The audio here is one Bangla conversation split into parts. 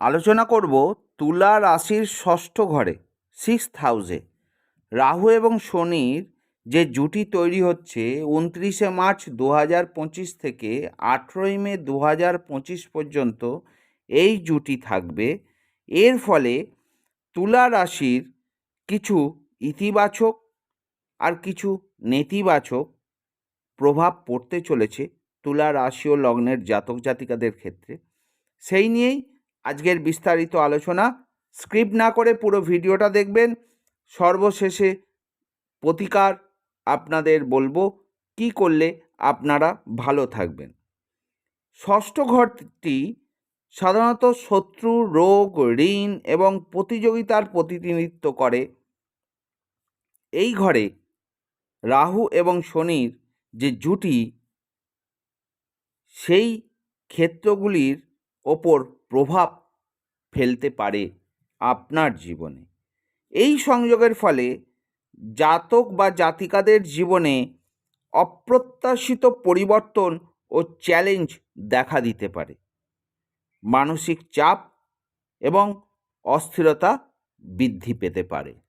আলোচনা করব তুলা রাশির ষষ্ঠ ঘরে সিক্সথ হাউসে রাহু এবং শনির যে জুটি তৈরি হচ্ছে, উনত্রিশে মার্চ দু হাজার পঁচিশ থেকে আঠেরোই মে দু হাজার পঁচিশ পর্যন্ত এই জুটি থাকবে। এর ফলে তুলা রাশির কিছু ইতিবাচক আর কিছু নেতিবাচক প্রভাব পড়তে চলেছে তুলা রাশি ও লগ্নের জাতক জাতিকাদের ক্ষেত্রে। সেই নিয়েই আজকের বিস্তারিত আলোচনা। স্ক্রিপ্ট না করে পুরো ভিডিওটা দেখবেন। সর্বশেষে প্রতিকার আপনাদের বলব, কি করলে আপনারা ভালো থাকবেন। ষষ্ঠ ঘরটি সাধারণত শত্রু, রোগ, ঋণ এবং প্রতিযোগিতার প্রতিনিধিত্ব করে। এই ঘরে রাহু এবং শনির যে জুটি, সেই ক্ষেত্রগুলির ওপর প্রভাব ফেলতে পারে আপনার জীবনে। এই সংযোগের ফলে জাতক বা জাতিকাদের জীবনে অপ্রত্যাশিত পরিবর্তন ও চ্যালেঞ্জ দেখা দিতে পারে। মানসিক চাপ এবং অস্থিরতা বৃদ্ধি পেতে পারে।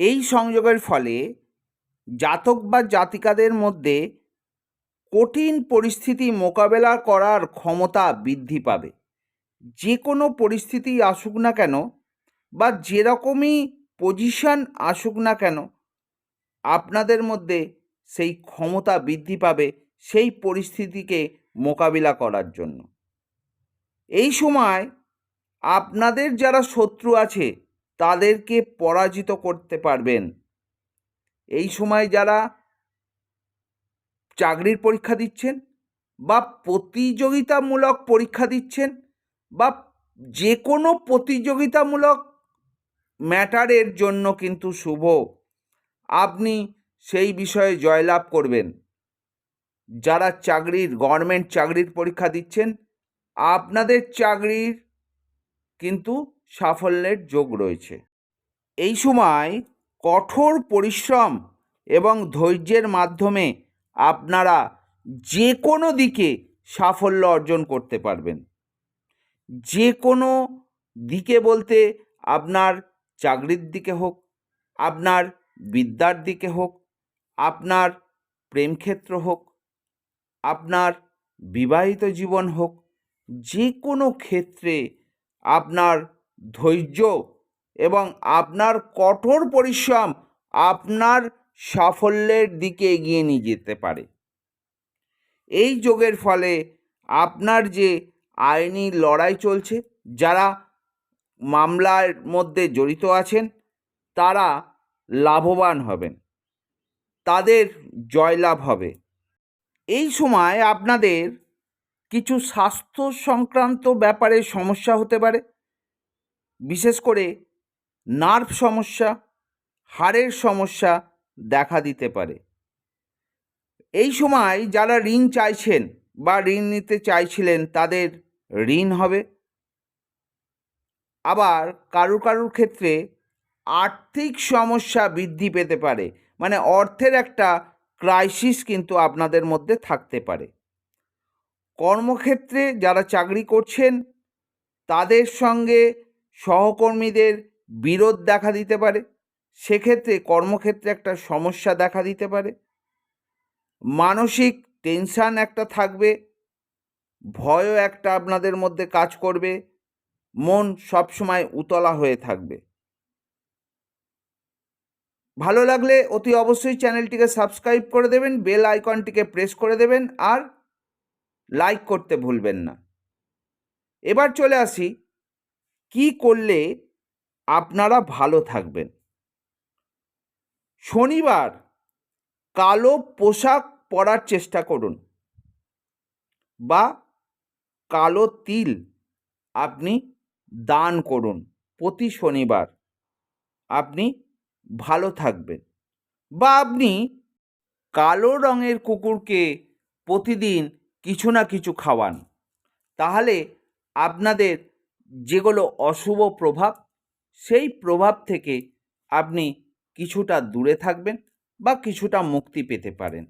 এই সংযোগের ফলে জাতক বা জাতিকাদের মধ্যে কঠিন পরিস্থিতি মোকাবেলা করার ক্ষমতা বৃদ্ধি পাবে। যে কোনো পরিস্থিতি আসুক না কেন বা যেরকমই পজিশন আসুক না কেন, আপনাদের মধ্যে সেই ক্ষমতা বৃদ্ধি পাবে সেই পরিস্থিতিকে মোকাবিলা করার জন্য। এই সময় আপনাদের যারা শত্রু আছে তাদেরকে পরাজিত করতে পারবেন। এই সময় যারা চাকরির পরীক্ষা দিচ্ছেন বা প্রতিযোগিতামূলক পরীক্ষা দিচ্ছেন বা যে কোনো প্রতিযোগিতামূলক ম্যাটারের জন্য কিন্তু শুভ। আপনি সেই বিষয়ে জয়লাভ করবেন। যারা চাকরির, গভর্নমেন্ট চাকরির পরীক্ষা দিচ্ছেন, আপনাদের চাকরির কিন্তু সাফল্যের যোগ রয়েছে। এই সময় কঠোর পরিশ্রম এবং ধৈর্যের মাধ্যমে আপনারা যে কোনো দিকে সাফল্য অর্জন করতে পারবেন। যে কোনো দিকে বলতে আপনার চাকরির দিকে হোক, আপনার বিদ্যার দিকে হোক, আপনার প্রেমক্ষেত্র হোক, আপনার বিবাহিত জীবন হোক যে কোনো ক্ষেত্রে আপনার ধৈর্য এবং আপনার কঠোর পরিশ্রম আপনার সাফল্যের দিকে এগিয়ে নিয়ে যেতে পারে। এই যোগের ফলে আপনার যে আইনি লড়াই চলছে, যারা মামলার মধ্যে জড়িত আছেন, তারা লাভবান হবেন। তাদের জয়লাভ হবে। এই সময় আপনাদের কিছু স্বাস্থ্য সংক্রান্ত ব্যাপারে সমস্যা হতে পারে। বিশেষ করে নার্ভ সমস্যা, হাড়ের সমস্যা দেখা দিতে পারে। এই সময় যারা ঋণ চাইছেন বা ঋণ নিতে চাইছিলেন, তাদের ঋণ হবে। আবার কারুর কারুর ক্ষেত্রে আর্থিক সমস্যা বৃদ্ধি পেতে পারে। মানে অর্থের একটা ক্রাইসিস কিন্তু আপনাদের মধ্যে থাকতে পারে। কর্মক্ষেত্রে যারা চাকরি করছেন, তাদের সঙ্গে সহকর্মীদের বিরোধ দেখা দিতে পারে, সেক্ষেত্রে কর্মক্ষেত্রে একটা সমস্যা দেখা দিতে পারে। মানসিক টেনশান একটা থাকবে, ভয়ও একটা আপনাদের মধ্যে কাজ করবে, মন সবসময় উতলা হয়ে থাকবে। ভালো লাগলে অতি অবশ্যই চ্যানেলটিকে সাবস্ক্রাইব করে দেবেন, বেল আইকনটিকে প্রেস করে দেবেন, আর লাইক করতে ভুলবেন না। এবার চলে আসি কি করলে আপনারা ভালো থাকবেন? শনিবার কালো পোশাক পরার চেষ্টা করুন। বা কালো তিল আপনি দান করুন প্রতি শনিবার। আপনি ভালো থাকবেন। বা আপনি কালো রঙের কুকুরকে প্রতিদিন কিছু না কিছু খাওয়ান। তাহলে আপনাদের যেগুলো অশুভ প্রভাব, সেই প্রভাব থেকে আপনি কিছুটা দূরে থাকবেন বা কিছুটা মুক্তি পেতে পারেন।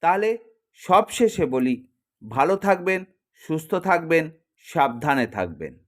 তাহলে সবশেষে বলি, ভালো থাকবেন, সুস্থ থাকবেন, সাবধানে থাকবেন।